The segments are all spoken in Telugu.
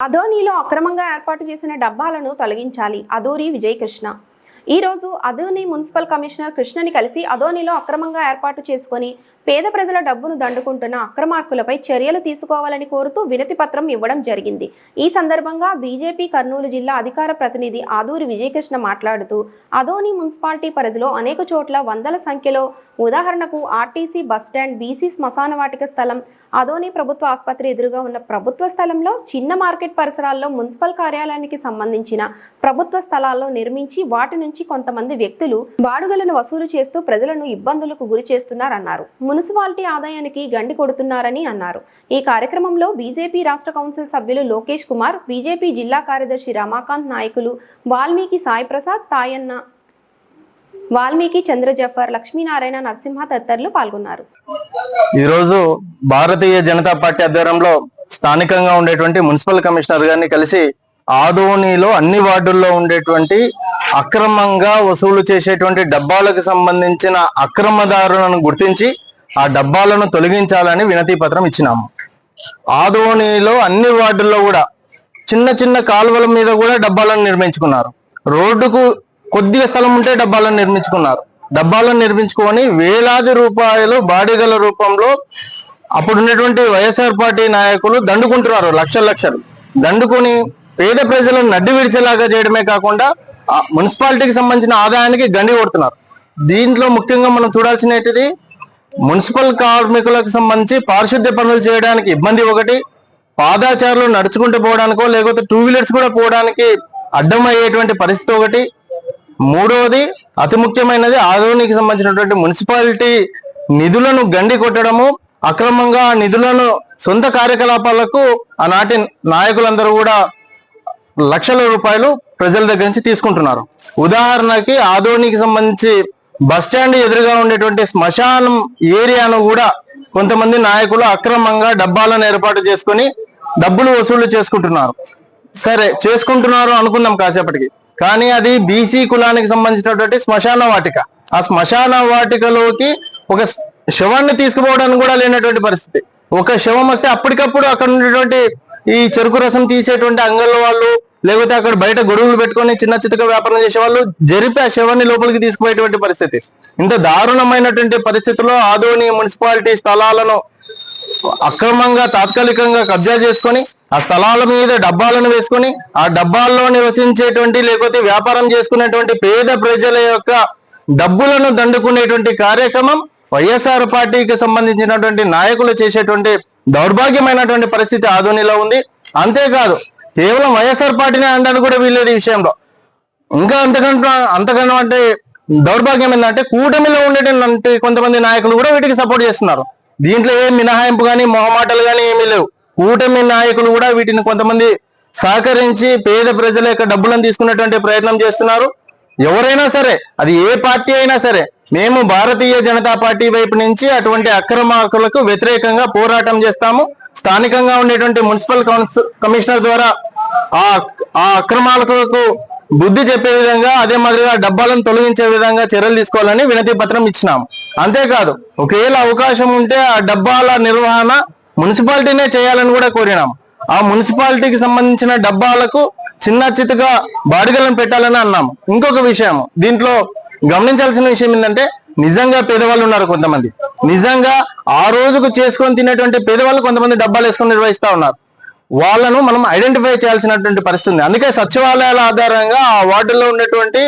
అదోనీలో అక్రమంగా ఏర్పాటు చేసిన డబ్బాలను తొలగించాలి. అదూరి విజయకృష్ణ. ఈ రోజు అదోని మున్సిపల్ కమిషనర్ కృష్ణని కలిసి అదోనిలో అక్రమంగా ఏర్పాటు చేసుకొని పేద ప్రజల డబ్బును దండుకుంటున్న అక్రమార్కులపై చర్యలు తీసుకోవాలని కోరుతూ వినతి పత్రం ఇవ్వడం జరిగింది. ఈ సందర్భంగా బీజేపీ కర్నూలు జిల్లా అధికార ప్రతినిధి ఆదూరి విజయకృష్ణ మాట్లాడుతూ అదోని మున్సిపాలిటీ పరిధిలో అనేక చోట్ల వందల సంఖ్యలో ఉదాహరణకు ఆర్టీసీ బస్టాండ్ బీసీ శ్మశాన వాటిక స్థలం అదోని ప్రభుత్వ ఆసుపత్రి ఎదురుగా ఉన్న ప్రభుత్వ స్థలంలో చిన్న మార్కెట్ పరిసరాల్లో మున్సిపల్ కార్యాలయానికి సంబంధించిన ప్రభుత్వ స్థలాల్లో నిర్మించి వాటి నుంచి కొంతమంది వ్యక్తులు బాడుగలను వసూలు చేస్తూ ప్రజలను ఇబ్బందులకు గురి చేస్తున్నారన్నారు. మున్సిపాలిటీ ఆదాయానికి గండి కొడుతున్నారని అన్నారు. ఈ కార్యక్రమంలో బీజేపీ రాష్ట్ర కౌన్సిల్ సభ్యులు లోకేష్ కుమార్ బీజేపీ జిల్లా కార్యదర్శి రమాకాంత్ నాయకులు వాల్మీకి సాయి ప్రసాద్ తాయన్న వాల్మీకి చంద్ర జఫర్ లక్ష్మీనారాయణ నరసింహ తదితరులు పాల్గొన్నారు. ఈరోజు భారతీయ జనతా పార్టీ ఆధ్వర్యంలో స్థానికంగా ఉండేటువంటి మున్సిపల్ కమిషనర్ గారిని కలిసి ఆదోనిలో అన్ని వార్డుల్లో ఉండేటువంటి అక్రమంగా వసూలు చేసేటువంటి డబ్బాలకు సంబంధించిన అక్రమదారులను గుర్తించి ఆ డబ్బాలను తొలగించాలని వినతి పత్రం ఇచ్చినాము. ఆదోనిలో అన్ని వార్డుల్లో కూడా చిన్న చిన్న కాలువల మీద కూడా డబ్బాలను నిర్మించుకున్నారు. రోడ్డుకు కొద్దిగా స్థలం ఉంటే డబ్బాలను నిర్మించుకున్నారు. డబ్బాలను నిర్మించుకొని వేలాది రూపాయలు బాడీగల రూపంలో అప్పుడు ఉన్నటువంటి వైఎస్ఆర్ పార్టీ నాయకులు దండుకుంటున్నారు లక్షల లక్షలు. దండుకొని పేద ప్రజలను నడ్డి విడిచేలాగా చేయడమే కాకుండా ఆ మున్సిపాలిటీకి సంబంధించిన ఆదాయానికి గండి కొడుతున్నారు. దీంట్లో ముఖ్యంగా మనం చూడాల్సినది మున్సిపల్ కార్మికులకు సంబంధించి పారిశుద్ధ్య పనులు చేయడానికి ఇబ్బంది ఒకటి పాదాచారులు నడుచుకుంటూ పోవడానికో లేకపోతే టూ వీలర్స్ కూడా పోవడానికి అడ్డం అయ్యేటువంటి పరిస్థితి ఒకటి. మూడవది అతి ముఖ్యమైనది ఆదోనికి సంబంధించినటువంటి మున్సిపాలిటీ నిధులను గండి కొట్టడము అక్రమంగా నిధులను సొంత కార్యకలాపాలకు ఆనాటి నాయకులందరూ కూడా లక్షల రూపాయలు ప్రజల దగ్గర నుంచి తీసుకుంటున్నారు. ఉదాహరణకి ఆధోనికి సంబంధించి బస్ స్టాండ్ ఎదురుగా ఉండేటువంటి శ్మశానం ఏరియాను కూడా కొంతమంది నాయకులు అక్రమంగా డబ్బాలను ఏర్పాటు చేసుకొని డబ్బులు వసూళ్ళు చేసుకుంటున్నారు. సరే చేసుకుంటున్నారు అనుకుందాం కాసేపటికి. కానీ అది బీసీ కులానికి సంబంధించినటువంటి శ్మశాన వాటిక. ఆ శ్మశాన వాటికలోకి ఒక శవాన్ని తీసుకుపోవడానికి కూడా లేనటువంటి పరిస్థితి. ఒక శవం వస్తే అప్పటికప్పుడు అక్కడ ఉండేటువంటి ఈ చెరుకు రసం తీసేటువంటి అంగళ్ళ వాళ్ళు లేకపోతే అక్కడ బయట గొడుగులు పెట్టుకొని చిన్న చితక వ్యాపారం చేసే వాళ్ళు జరిపి ఆ శవాన్ని లోపలికి తీసుకుపోయేటువంటి పరిస్థితి. ఇంత దారుణమైనటువంటి పరిస్థితిలో ఆదోని మున్సిపాలిటీ స్థలాలను అక్రమంగా తాత్కాలికంగా కబ్జా చేసుకొని ఆ స్థలాల మీద డబ్బాలను వేసుకొని ఆ డబ్బాల్లో నివసించేటువంటి లేకపోతే వ్యాపారం చేసుకునేటువంటి పేద ప్రజల యొక్క డబ్బులను దండుకునేటువంటి కార్యక్రమం వైఎస్ఆర్ పార్టీకి సంబంధించినటువంటి నాయకులు చేసేటువంటి దౌర్భాగ్యమైనటువంటి పరిస్థితి ఆధునిలో ఉంది. అంతేకాదు కేవలం వైఎస్ఆర్ పార్టీనే అనడానికి కూడా వీల్లేదు ఈ విషయంలో. ఇంకా అంతకంటే అంతకన్నా అంటే దౌర్భాగ్యం ఏంటంటే కూటమిలో ఉండేటువంటి కొంతమంది నాయకులు కూడా వీటికి సపోర్ట్ చేస్తున్నారు. దీంట్లో ఏ మినహాయింపు కానీ మొహమాటలు కానీ ఏమీ లేవు. కూటమి నాయకులు కూడా వీటిని కొంతమంది సహకరించి పేద ప్రజల యొక్క డబ్బులను తీసుకునేటువంటి ప్రయత్నం చేస్తున్నారు. ఎవరైనా సరే అది ఏ పార్టీ అయినా సరే మేము భారతీయ జనతా పార్టీ వైపు నుంచి అటువంటి అక్రమాకులకు వ్యతిరేకంగా పోరాటం చేస్తాము. స్థానికంగా ఉండేటువంటి మున్సిపల్ కమిషనర్ ద్వారా ఆ ఆ అక్రమాలకు బుద్ధి చెప్పే విధంగా అదే మాదిరిగా డబ్బాలను తొలగించే విధంగా చర్యలు తీసుకోవాలని వినతి పత్రం ఇచ్చినాం. అంతేకాదు ఒకవేళ అవకాశం ఉంటే ఆ డబ్బాల నిర్వహణ మున్సిపాలిటీనే చేయాలని కూడా కోరినాం. ఆ మున్సిపాలిటీకి సంబంధించిన డబ్బాలకు చిన్న చితగా బాడిగలను పెట్టాలని అన్నాం. ఇంకొక విషయం దీంట్లో గమనించాల్సిన విషయం ఏంటంటే నిజంగా పేదవాళ్ళు ఉన్నారు కొంతమంది. నిజంగా ఆ రోజుకు చేసుకొని తినేటువంటి పేదవాళ్ళు కొంతమంది డబ్బాలు వేసుకొని నిర్వహిస్తా ఉన్నారు. వాళ్ళను మనం ఐడెంటిఫై చేయాల్సినటువంటి పరిస్థితి ఉంది. అందుకే సచివాలయాల ఆధారంగా ఆ వార్డుల్లో ఉన్నటువంటి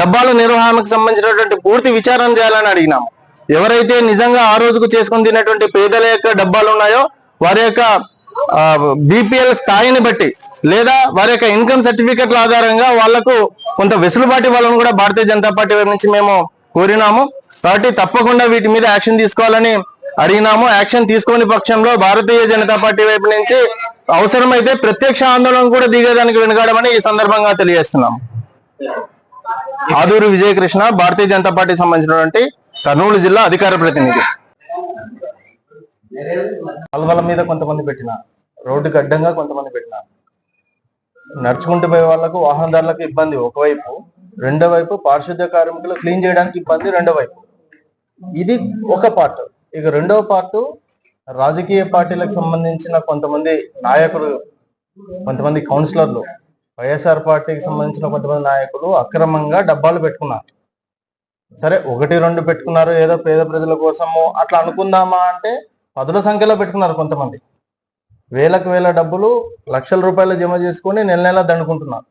డబ్బాల నిర్వహణకు సంబంధించినటువంటి పూర్తి విచారణ చేయాలని అడిగినాము ఎవరైతే నిజంగా ఆ రోజుకు చేసుకొని తినేటువంటి పేదల యొక్క డబ్బాలు ఉన్నాయో వారి యొక్క బీపీఎల్ స్థాయిని బట్టి లేదా వారి యొక్క ఇన్కమ్ సర్టిఫికెట్ల ఆధారంగా వాళ్ళకు కొంత వెసులుబాటు వాళ్ళని కూడా భారతీయ జనతా పార్టీ నుంచి మేము కోరినాము. కాబట్టి తప్పకుండా వీటి మీద యాక్షన్ తీసుకోవాలని అడిగినాము. యాక్షన్ తీసుకోని పక్షంలో భారతీయ జనతా పార్టీ వైపు నుంచి అవసరమైతే ప్రత్యక్ష ఆందోళన కూడా దిగేదానికి వెనుకాడమని ఈ సందర్భంగా తెలియజేస్తున్నాం ఆదూరు విజయకృష్ణ భారతీయ జనతా పార్టీ సంబంధించినటువంటి కర్నూలు జిల్లా అధికార ప్రతినిధి. కాలువల మీద కొంతమంది పెట్టిన రోడ్డుకి అడ్డంగా కొంతమంది పెట్టిన నడుచుకుంటూ పోయే వాళ్ళకు వాహనదారులకు ఇబ్బంది. ఒకవైపు రెండో వైపు పారిశుద్ధ్య కార్మికులు క్లీన్ చేయడానికి ఇబ్బంది. రెండో వైపు ఇది ఒక పార్ట్. ఇక రెండవ పార్ట్ రాజకీయ పార్టీలకు సంబంధించిన కొంతమంది నాయకులు కొంతమంది కౌన్సిలర్లు వైఎస్ఆర్ పార్టీకి సంబంధించిన కొంతమంది నాయకులు అక్రమంగా డబ్బాలు పెట్టుకున్నారు. సరే ఒకటి రెండు పెట్టుకున్నారు ఏదో పేద ప్రజల కోసము అట్లా అనుకుందామా అంటే పదుల సంఖ్యలో పెట్టుకున్నారు కొంతమంది. వేలకు వేల డబ్బులు లక్షల రూపాయలు జమ చేసుకొని నెల నెల దండుకుంటున్నారు.